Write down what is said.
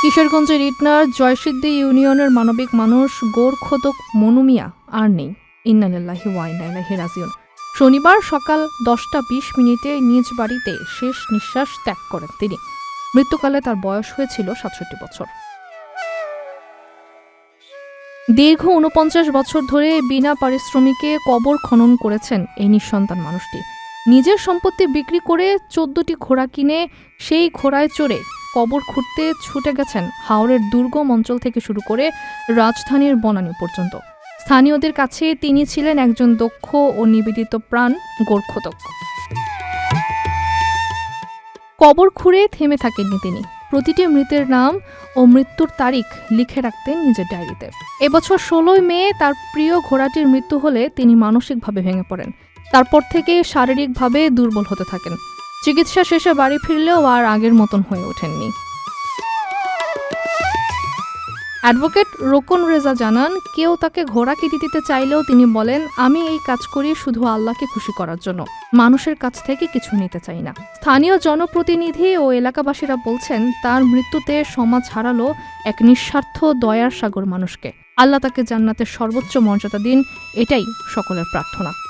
কিশোরগঞ্জের ইটনার জয়সিদ্ধি ইউনিয়নের মানবিক মানুষ গোরখোদক মনুমিয়া আর নেই। ইন্নালিল্লাহি ওয়াইনাইলাহি রাজিউন। শনিবার সকাল দশটা বিশ মিনিটে নিজ বাড়িতে শেষ নিঃশ্বাস ত্যাগ করেন তিনি। মৃত্যুকালে তার বয়স হয়েছিল সাতষট্টি বছর। দীর্ঘ উনপঞ্চাশ বছর ধরে বিনা পারিশ্রমিকে কবর খনন করেছেন এই নিঃসন্তান মানুষটি। নিজের সম্পত্তি বিক্রি করে চোদ্দটি ঘোড়া কিনে সেই ঘোড়ায় চড়ে কবর খুঁড়তে ছুটে গেছেন হাওড়ের দুর্গম অঞ্চল থেকে শুরু করে রাজধানীর বনানী পর্যন্ত। স্থানীয়দের কাছে তিনি ছিলেন একজন দক্ষ ও নিবেদিত প্রাণ গোর্খতক কবর খুঁড়ে থেমে থাকেননি তিনি। প্রতিটি মৃতের নাম ও মৃত্যুর তারিখ লিখে রাখতেন নিজের ডায়েরিতে। এবছর ষোলোই মে তার প্রিয় ঘোড়াটির মৃত্যু হলে তিনি মানসিকভাবে ভেঙে পড়েন। তারপর থেকে শারীরিকভাবে দুর্বল হতে থাকেন। চিকিৎসা শেষে বাড়ি ফিরলেও আর আগের মতন হয়ে ওঠেননি। অ্যাডভোকেট রোকন রেজা জানান, কেউ তাকে ঘোড়া কিনে দিতে চাইলেও তিনি বলেন, আমি এই কাজ করি শুধু আল্লাহকে খুশি করার জন্য। মানুষের কাছ থেকে কিছু নিতে চাই না। স্থানীয় জনপ্রতিনিধি ও এলাকাবাসীরা বলছেন, তার মৃত্যুতে সমাজ হারালো এক নিঃস্বার্থ দয়ার সাগর মানুষকে। আল্লাহ তাকে জান্নাতের সর্বোচ্চ মর্যাদা দিন, এটাই সকলের প্রার্থনা।